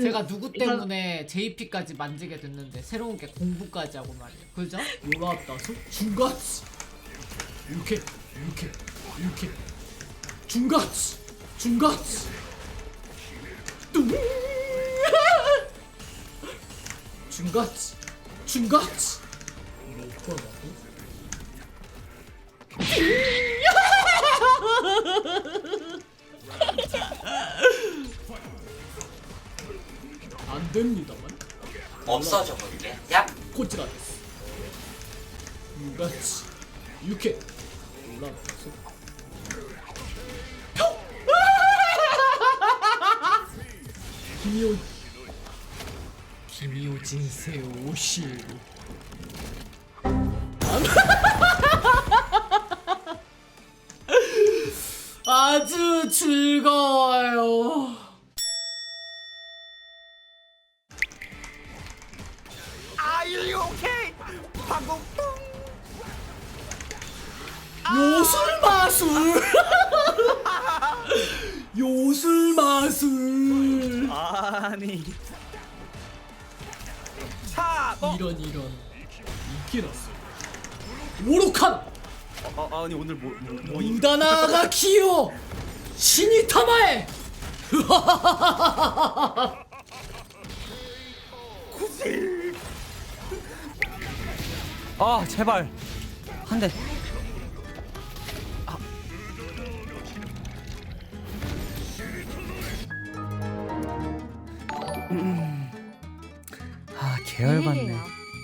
제가 누구 때문에 JP까지 만지게 됐는데 새로운 게 공부까지 하고 말이에요. 그죠? 요라따서 중가치 이렇게 이렇게 이렇게. 뚱! 중가치 중가치 이거 봐도 안 됩니다만. 없어져 볼게. 야, 고치라 됐어. 유가치 유케 올라가서. 김이오 김이오 진세 오시 아주 즐거워요. 요술 마술 요술 마술 아니. 차. 어. 이런 이런 이게 났어 오룩한 어, 어, 아니 오늘 뭐, 뭐, 뭐 이- 무다나가 키요 신이 타마에 아 제발 한 대. 아 계열 받네.